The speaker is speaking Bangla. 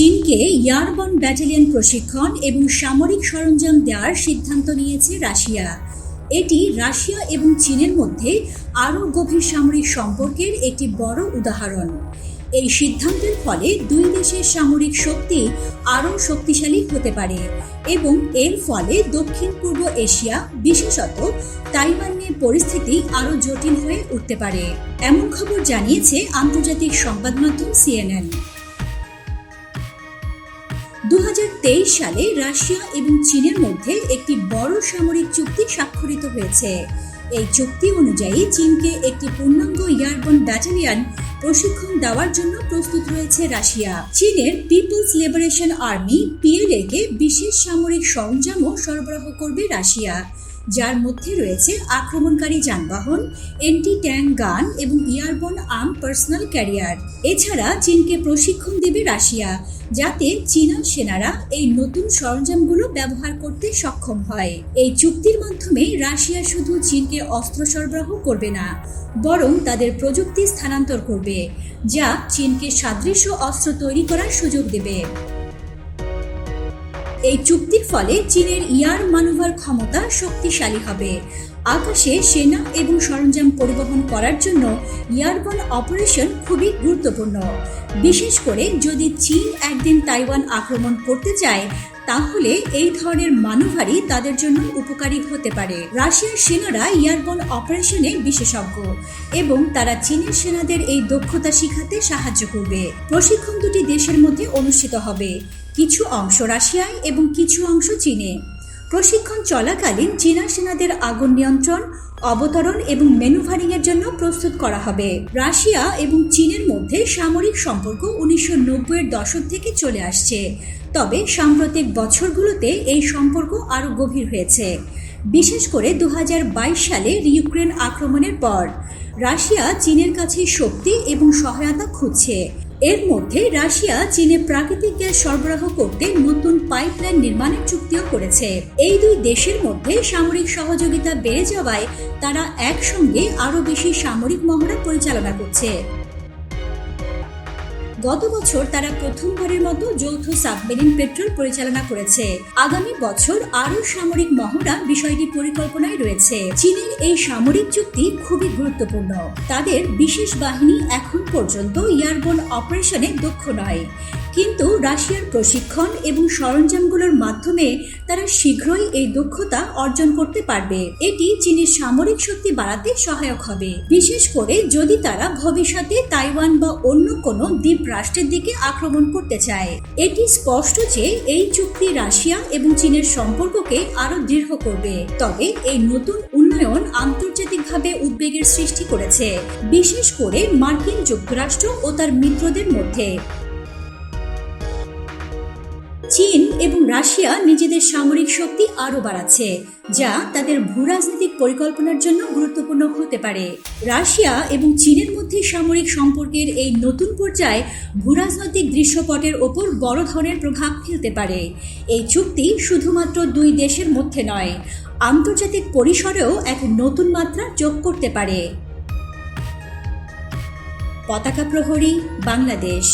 চীনকে ইয়ারবন ব্যাটালিয়ন প্রশিক্ষণ এবং সামরিক সরঞ্জাম দেওয়ার সিদ্ধান্ত নিয়েছে রাশিয়া। এটি রাশিয়া এবং চীনের মধ্যে আরও গভীর সামরিক সম্পর্কের একটি বড় উদাহরণ। এই সিদ্ধান্তের ফলে দুই দেশের সামরিক শক্তি আরও শক্তিশালী হতে পারে এবং এর ফলে দক্ষিণ পূর্ব এশিয়া, বিশেষত তাইওয়ান নিয়ে পরিস্থিতি আরও জটিল হয়ে উঠতে পারে। এমন খবর জানিয়েছে আন্তর্জাতিক সংবাদ মাধ্যম সিএনএন। দুহাজার তেইশ সালে রাশিয়া এবং চীনের মধ্যে একটি বড় সামরিক চুক্তি স্বাক্ষরিত হয়েছে। এই চুক্তি অনুযায়ী চীনকে একটি পূর্ণাঙ্গ ইয়ারবন ব্যাটালিয়ান প্রশিক্ষণ দেওয়ার জন্য প্রস্তুত রয়েছে রাশিয়া। চীনের পিপলস লিবারেশন আর্মি, পিএলএ কে বিশেষ সামরিক সরঞ্জামও সরবরাহ করবে রাশিয়া। যার মধ্যে রয়েছে আক্রমণকারী যানবাহন, এন্টি ট্যাঙ্ক গান এবং ইয়ারবন আর্ম পার্সোনাল ক্যারিয়ার। এছাড়া চীনকে প্রশিক্ষণ দেবে রাশিয়া, যাতে চীনা সেনারা এই নতুন সরঞ্জামগুলো ব্যবহার করতে সক্ষম হয়। এই চুক্তির মাধ্যমে রাশিয়া শুধু চীনকে অস্ত্র সরবরাহ করবে না, বরং তাদের প্রযুক্তি স্থানান্তর করবে, যা চীনকে সাদৃশ্য অস্ত্র তৈরি করার সুযোগ দেবে। এই চুক্তির ফলে চীনের ইয়ার মানুভার ক্ষমতা শক্তিশালী হবে। আকাশে সেনা এবং সরঞ্জাম পরিবহন করার জন্য ইয়ারবন অপারেশন খুবই গুরুত্বপূর্ণ। বিশেষ করে যদি চীন একদিন তাইওয়ান আক্রমণ করতে চায়, তাহলে এই ধরনের মানুভারই তাদের জন্য উপকারী হতে পারে। রাশিয়ার সেনারা ইয়ারবন অপারেশনে বিশেষজ্ঞ এবং তারা চীনের সেনাদের এই দক্ষতা শিখাতে সাহায্য করবে। প্রশিক্ষণ দুটি দেশের মধ্যে অনুষ্ঠিত হবে। কিছু অংশ রাশিয়ায় এবং কিছু অংশ চীনে। প্রশিক্ষণ চলাকালীন চীনা সেনাদের আগুন নিয়ন্ত্রণ, অবতরণ এবং ম্যানুভারিং এর জন্য প্রস্তুত করা হবে। রাশিয়া এবং চীনের মধ্যে সামরিক সম্পর্ক উনিশশো এর দশক থেকে চলে আসছে। তবে সাম্প্রতিক বছরগুলোতে এই সম্পর্ক আরও গভীর হয়েছে। বিশেষ করে দু হাজার বাইশ সালে ইউক্রেন আক্রমণের পর। রাশিয়া চীনের কাছে শক্তি এবং সহায়তা খুঁজছে। এর মধ্যে রাশিয়া চীনে প্রাকৃতিক গ্যাস সরবরাহ করতে নতুন পাইপলাইন নির্মাণের চুক্তিও করেছে। এই দুই দেশের মধ্যে সামরিক সহযোগিতা বেড়ে যাওয়ায় তারা একসঙ্গে আরও বেশি সামরিক মহড়া পরিচালনা করছে। গত বছর তারা প্রথমবারের মতো যৌথ সাবমেরিন পেট্রোল পরিচালনা করেছে। আগামী বছর আরও সামরিক মহড়া বিষয়টি পরিকল্পনায় রয়েছে। চীনের এই সামরিক চুক্তি খুবই গুরুত্বপূর্ণ। তাদের বিশেষ বাহিনী এখন পর্যন্ত ইয়ারবোন অপারেশনে দক্ষ নয়। কিন্তু রাশিয়ার প্রশিক্ষণ এবং সরঞ্জামগুলোর মাধ্যমে তারা শীঘ্রই এই দক্ষতা অর্জন করতে পারবে। এটি চীনের সামরিক শক্তি বাড়াতে সহায়ক হবে। বিশেষ করে যদি তারা ভবিষ্যতে তাইওয়ান বা অন্য কোনো দ্বীপ রাষ্ট্রের দিকে আক্রমণ করতে চায়। এটি স্পষ্ট যে এই চুক্তি রাশিয়া এবং চীনের সম্পর্ককে আরও দৃঢ় করবে। তবে এই নতুন উন্নয়ন আন্তর্জাতিকভাবে উদ্বেগের সৃষ্টি করেছে। বিশেষ করে মার্কিন যুক্তরাষ্ট্র ও তার মিত্রদের মধ্যে। চীন এবং রাশিয়া নিজেদের সামরিক শক্তি আরও বাড়াচ্ছে, যা তাদের ভূরাজনৈতিক পরিকল্পনার জন্য গুরুত্বপূর্ণ হতে পারে। রাশিয়া এবং চীনের মধ্যে সামরিক সম্পর্কের এই নতুন পর্যায়ে ভূরাজনৈতিক দৃশ্যপটের ওপর বড় ধরনের প্রভাব ফেলতে পারে। এই চুক্তি শুধুমাত্র দুই দেশের মধ্যে নয়, আন্তর্জাতিক পরিসরেও এক নতুন মাত্রা যোগ করতে পারে। পতাকা প্রহরী, বাংলাদেশ।